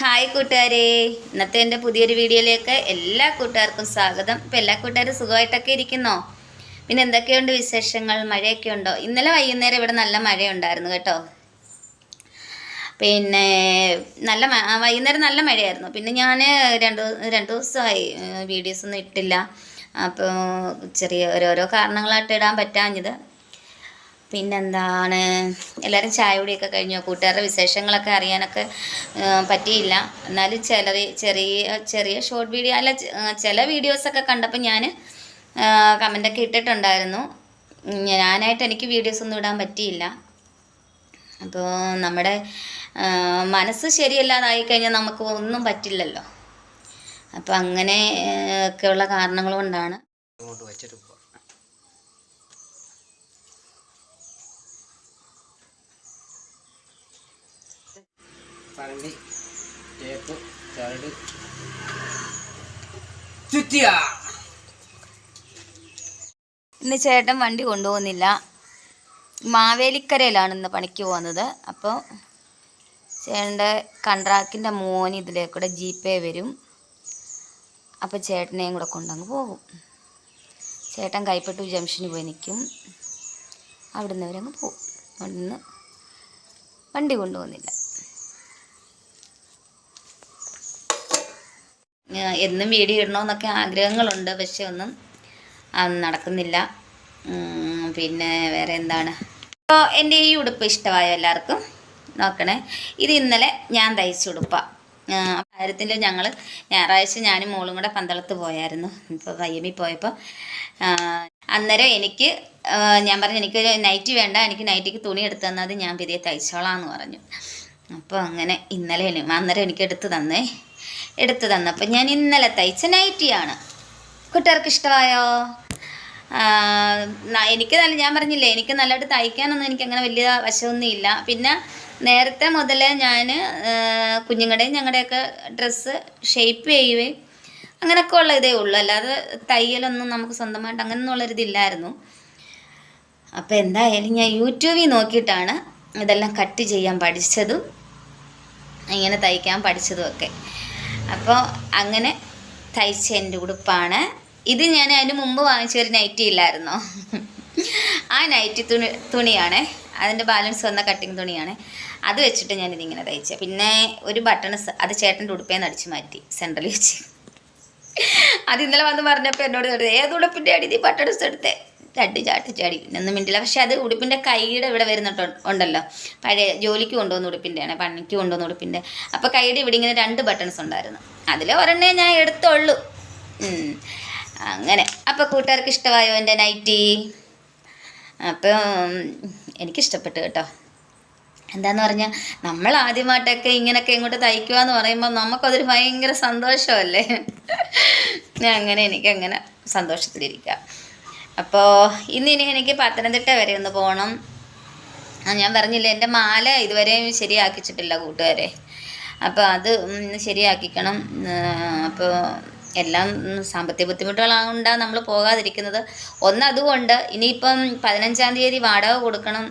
Hi കൂട്ടുകാരെ. ഇന്നത്തെ എന്റെ പുതിയൊരു വീഡിയോയിലേക്ക് എല്ലാ കൂട്ടുകാർക്കും സ്വാഗതം. ഇപ്പം എല്ലാ കൂട്ടുകാരും സുഖമായിട്ടൊക്കെ ഇരിക്കുന്നോ? പിന്നെ എന്തൊക്കെയുണ്ട് വിശേഷങ്ങൾ? മഴയൊക്കെ ഉണ്ടോ? ഇന്നലെ വൈകുന്നേരം ഇവിടെ നല്ല മഴയുണ്ടായിരുന്നു കേട്ടോ. പിന്നെ നല്ല വൈകുന്നേരം നല്ല മഴയായിരുന്നു. പിന്നെ ഞാൻ രണ്ട് രണ്ട് ദിവസമായി വീഡിയോസ് ഒന്നും ഇട്ടില്ല. അപ്പോൾ ചെറിയ ഓരോരോ കാരണങ്ങളായിട്ട് ഇടാൻ പറ്റാഞ്ഞത്. പിന്നെന്താണ്? എല്ലാവരും ചായ കുടിയൊക്കെ കഴിഞ്ഞു? കൂട്ടുകാരുടെ വിശേഷങ്ങളൊക്കെ അറിയാനൊക്കെ പറ്റിയില്ല. എന്നാലും ചില ചെറിയ ചെറിയ ഷോർട്ട് വീഡിയോ അല്ല ചില വീഡിയോസൊക്കെ കണ്ടപ്പോൾ ഞാൻ കമന്റൊക്കെ ഇട്ടിട്ടുണ്ടായിരുന്നു. ഞാനായിട്ട് എനിക്ക് വീഡിയോസ് ഒന്നും ഇടാൻ പറ്റിയില്ല. അപ്പോൾ നമ്മുടെ മനസ്സ് ശരിയല്ലാതായി കഴിഞ്ഞാൽ നമുക്ക് ഒന്നും പറ്റില്ലല്ലോ. അപ്പോൾ അങ്ങനെ ഒക്കെയുള്ള കാരണങ്ങൾ കൊണ്ടാണ്. പരണ്ടി ടേപ്പ് ചരട്. ചുറ്റിയ. ഇന്ന് ചേട്ടൻ വണ്ടി കൊണ്ടുപോകുന്നില്ല. മാവേലിക്കരയിലാണ് ഇന്ന് പണിക്ക് പോകുന്നത്. അപ്പോൾ ചേട്ടന്റെ കൺട്രാക്റ്റിന്റെ മോൻ ഇതിലേക്കൂടെ പേ വരും. അപ്പോൾ ചേട്ടനെയും കൂടെ കൊണ്ടങ്ങ് പോകും. ചേട്ടൻ കൈപ്പെട്ടു ജംഗ്ഷനിൽ പോയി നിൽക്കും. അവിടുന്ന് അവരങ്ങ് പോകും. അവിടുന്ന് വണ്ടി കൊണ്ടുപോകുന്നില്ല. എന്നും വീഡിയോ ഇടണമെന്നൊക്കെ ആഗ്രഹങ്ങളുണ്ട്. പക്ഷെ ഒന്നും നടക്കുന്നില്ല. പിന്നെ വേറെ എന്താണ് അപ്പോൾ എന്റെ ഈ ഉടുപ്പ് ഇഷ്ടമായോ എല്ലാവർക്കും? നോക്കണേ. ഇത് ഇന്നലെ ഞാൻ തയ്ച്ച ഉടുപ്പാണ് കാര്യത്തിൽ ഞങ്ങൾ ഞായറാഴ്ച ഞാനും മോളും കൂടെ പന്തളത്ത് പോയായിരുന്നു. ഇപ്പോൾ വയ്യമ്മി പോയപ്പോൾ അന്നേരം എനിക്ക് ഞാൻ പറഞ്ഞു എനിക്ക് നൈറ്റി വേണ്ട എനിക്ക് നൈറ്റിക്ക് തുണി എടുത്തു തന്നത് ഞാൻ പിതിയെ തയ്ച്ചോളാം എന്ന് പറഞ്ഞു. അപ്പോൾ അങ്ങനെ ഇന്നലെ അന്നേരം എനിക്ക് എടുത്ത് തന്നേ. എടുത്ത് തന്നപ്പോൾ ഞാൻ ഇന്നലെ തയ്ച്ച നൈറ്റിയാണ്. കുട്ടികൾക്ക് ഇഷ്ടമായോ? എനിക്ക് നല്ല ഞാൻ പറഞ്ഞില്ലേ എനിക്ക് നല്ലതായിട്ട് തയ്ക്കാനൊന്നും എനിക്ക് അങ്ങനെ വലിയ വശമൊന്നുമില്ല. പിന്നെ നേരത്തെ മുതലേ ഞാൻ കുഞ്ഞുങ്ങളുടെയും ഞങ്ങളുടെയൊക്കെ ഡ്രസ്സ് ഷേപ്പ് ചെയ്യുകയും അങ്ങനെയൊക്കെ ഉള്ള ഇതേ ഉള്ളൂ. അല്ലാതെ തയ്യലൊന്നും നമുക്ക് സ്വന്തമായിട്ട് അങ്ങനെയൊന്നുള്ളൊരിതില്ലായിരുന്നു അപ്പോൾ എന്തായാലും ഞാൻ യൂട്യൂബിൽ നോക്കിയിട്ടാണ് ഇതെല്ലാം കട്ട് ചെയ്യാൻ പഠിച്ചതും ഇങ്ങനെ തയ്ക്കാൻ പഠിച്ചതും ഒക്കെ അപ്പോൾ അങ്ങനെ തയ്ച്ച എന്റെ ഉടുപ്പാണ്. ഇത് ഞാൻ അതിന് മുമ്പ് വാങ്ങിച്ച ഒരു നൈറ്റി ഇല്ലായിരുന്നോ? ആ നൈറ്റി തുണി തുണിയാണ്. അതിന്റെ ബാലൻസ് വന്ന കട്ടിങ് തുണിയാണ്. അത് വെച്ചിട്ട് ഞാൻ ഞാനിതിങ്ങനെ തയ്ച്ചത് പിന്നെ ഒരു ബട്ടൺ അത് ചേട്ടന്റെ ഉടുപ്പേന്ന് അടിച്ച് മാറ്റി സെൻട്രലിൽ വെച്ച്. അത് ഇന്നലെ വന്ന് പറഞ്ഞപ്പോൾ എന്നോട് ഏത് ഉടുപ്പിന്റെ അടി നീ ബട്ടൺസ് എടുത്തേ? ചട്ടി ചാട്ടി ചാടി. ഒന്നും മിണ്ടില്ല. പക്ഷെ അത് ഉടുപ്പിന്റെ കൈയുടെ ഇവിടെ വരുന്നിട്ട് ഉണ്ടല്ലോ. പഴയ ജോലിക്ക് കൊണ്ടുവന്ന ഉടുപ്പിന്റെയാണ് പണിക്ക് കൊണ്ടുവന്ന ഉടുപ്പിന്റെ. അപ്പോൾ കൈയുടെ ഇവിടെ ഇങ്ങനെ രണ്ട് ബട്ടൺസ് ഉണ്ടായിരുന്നു. അതിൽ ഒരെണ്ണേ ഞാൻ എടുത്തുള്ളൂ. അങ്ങനെ. അപ്പോൾ കൂട്ടുകാർക്ക് ഇഷ്ടമായോ എന്റെ നൈറ്റി അപ്പം എനിക്കിഷ്ടപ്പെട്ടു കേട്ടോ. എന്താന്ന് പറഞ്ഞാൽ നമ്മൾ ആദ്യമായിട്ടൊക്കെ ഇങ്ങനെയൊക്കെ ഇങ്ങോട്ട് തയ്ക്കുക എന്ന് പറയുമ്പോൾ നമുക്കതൊരു ഭയങ്കര സന്തോഷമല്ലേ? അങ്ങനെ എനിക്കങ്ങനെ സന്തോഷത്തിലിരിക്കാം. അപ്പോൾ ഇനി എനിക്ക് പത്തനംതിട്ട വരെ ഒന്ന് പോകണം ഞാൻ പറഞ്ഞില്ല എന്റെ മാല ഇതുവരെയും ശരിയാക്കിച്ചിട്ടില്ല കൂട്ടുകാരെ. അപ്പോൾ അത് ശരിയാക്കിക്കണം. അപ്പോൾ എല്ലാം സാമ്പത്തിക ബുദ്ധിമുട്ടുകളാകൊണ്ടാണ് നമ്മൾ പോകാതിരിക്കുന്നത്. ഒന്ന് അതുകൊണ്ട് ഇനിയിപ്പം പതിനഞ്ചാം തീയതി വാടക കൊടുക്കണം.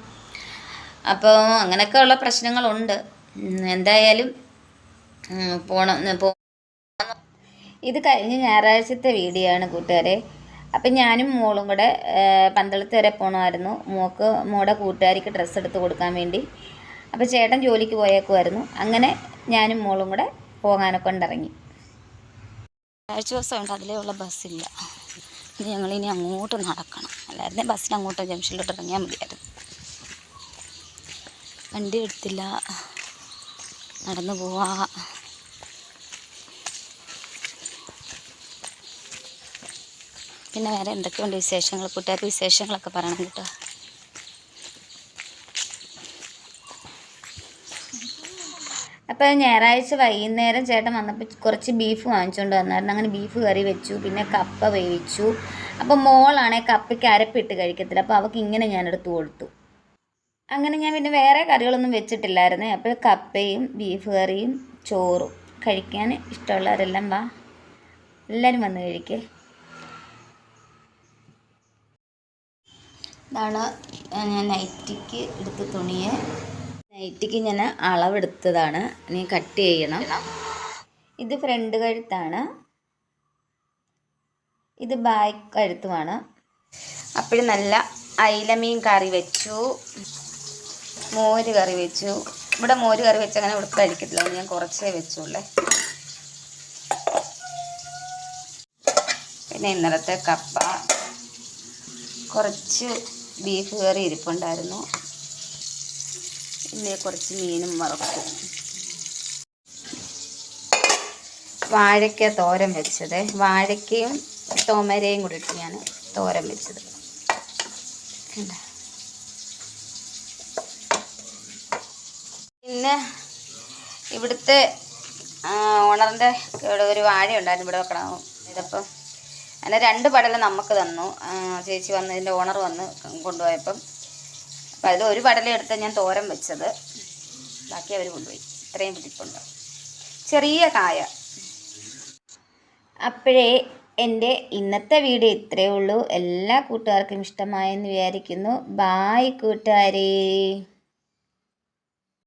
അപ്പോൾ അങ്ങനെയൊക്കെ ഉള്ള പ്രശ്നങ്ങളുണ്ട് എന്തായാലും പോണം ഇത് കഴിഞ്ഞ ഞായറാഴ്ചത്തെ വീഡിയോ ആണ് കൂട്ടുകാരെ. അപ്പം ഞാനും മോളും കൂടെ പന്തളത്ത് വരെ പോകണമായിരുന്നു മോക്ക് മോടെ കൂട്ടുകാരിക്ക് ഡ്രസ്സ് എടുത്ത് കൊടുക്കാൻ വേണ്ടി. അപ്പോൾ ചേട്ടൻ ജോലിക്ക് പോയേക്കുമായിരുന്നു അങ്ങനെ ഞാനും മോളും കൂടെ പോകാനൊക്കെ കൊണ്ടിറങ്ങി. ആഴ്ച ദിവസമുണ്ട്. അതിലേ ഉള്ള ബസ്സില്ല ഇനി ഞങ്ങളിനി അങ്ങോട്ട് നടക്കണം. അല്ലായിരുന്നേ ബസ്സിന് അങ്ങോട്ട് ജംഗ്ഷനിലോട്ട് ഇറങ്ങിയാൽ മതിയായിരുന്നു. വണ്ടി എടുത്തില്ല. നടന്നു പോവാ. പിന്നെ വേറെ എന്തൊക്കെയുണ്ട് വിശേഷങ്ങൾ? കൂട്ടുകാർക്ക് വിശേഷങ്ങളൊക്കെ പറയണം കേട്ടോ. അപ്പോൾ ഞായറാഴ്ച വൈകുന്നേരം ചേട്ടൻ വന്നപ്പോൾ കുറച്ച് ബീഫ് വാങ്ങിച്ചുകൊണ്ട് വന്നായിരുന്നു. അങ്ങനെ ബീഫ് കറി വെച്ചു പിന്നെ കപ്പ വേവിച്ചു. അപ്പോൾ മോളാണെങ്കിൽ കപ്പയ്ക്ക് അരപ്പിട്ട് കഴിക്കത്തില്ല. അപ്പോൾ അവൾക്ക് ഇങ്ങനെ ഞാൻ എടുത്തു കൊടുത്തു. അങ്ങനെ ഞാൻ പിന്നെ വേറെ കറികളൊന്നും വെച്ചിട്ടില്ലായിരുന്നു. അപ്പോൾ കപ്പയും ബീഫ് കറിയും ചോറും കഴിക്കാൻ ഇഷ്ടമുള്ളവരെല്ലാം വാ. എല്ലാവരും വന്ന് കഴിക്കേ. ഇതാണ് ഞാൻ നൈറ്റിക്ക് എടുത്ത തുണിയെ. നൈറ്റിക്ക് ഞാൻ അളവെടുത്തതാണ്. ഇനി കട്ട് ചെയ്യണം. ഇത് ഫ്രണ്ട് കഴുത്താണ്. ഇത് ബാക്ക് കഴുത്തുമാണ്. അപ്പോഴും നല്ല അയിലമീൻ കറി വെച്ചു. മോര് കറി വെച്ചു. ഇവിടെ മോര് കറി വെച്ച് അങ്ങനെ ഇവിടെ കഴിക്കത്തില്ല ഞാൻ കുറച്ചേ വെച്ചുള്ളേ. പിന്നെ ഇന്നലത്തെ കപ്പ. കുറച്ച് ബീഫ് കറി ഇരിപ്പുണ്ടായിരുന്നു. പിന്നെ കുറച്ച് മീനും വറുക്കും വാഴയ്ക്ക തോരൻ വെച്ചത്. വാഴയ്ക്കയും തോമരയും കൂടി ഇട്ട് ഞാൻ തോരൻ വെച്ചത്? പിന്നെ ഇവിടുത്തെ ഓണറിന്റെ ഇവിടെ ഒരു വാഴ ഉണ്ടായിരുന്നു ഇവിടെ വെക്കണം. ഇതിപ്പം അങ്ങനെ രണ്ട് പടല നമുക്ക് തന്നു. ചേച്ചി വന്ന് ഇതിന്റെ ഓണർ വന്ന് കൊണ്ടുപോയപ്പം. അപ്പം അതിൽ ഒരു പടല എടുത്ത് ഞാൻ തോരൻ വെച്ചത്. ബാക്കി അവർ കൊണ്ടുപോയി. ഇത്രയും പിടിപ്പുണ്ട് ചെറിയ കായ. അപ്പോഴേ എന്റെ ഇന്നത്തെ വീഡിയോ ഇത്രയേ ഉള്ളൂ. എല്ലാ കൂട്ടുകാർക്കും ഇഷ്ടമായെന്ന് വിചാരിക്കുന്നു. ബായ് കൂട്ടുകാരേ.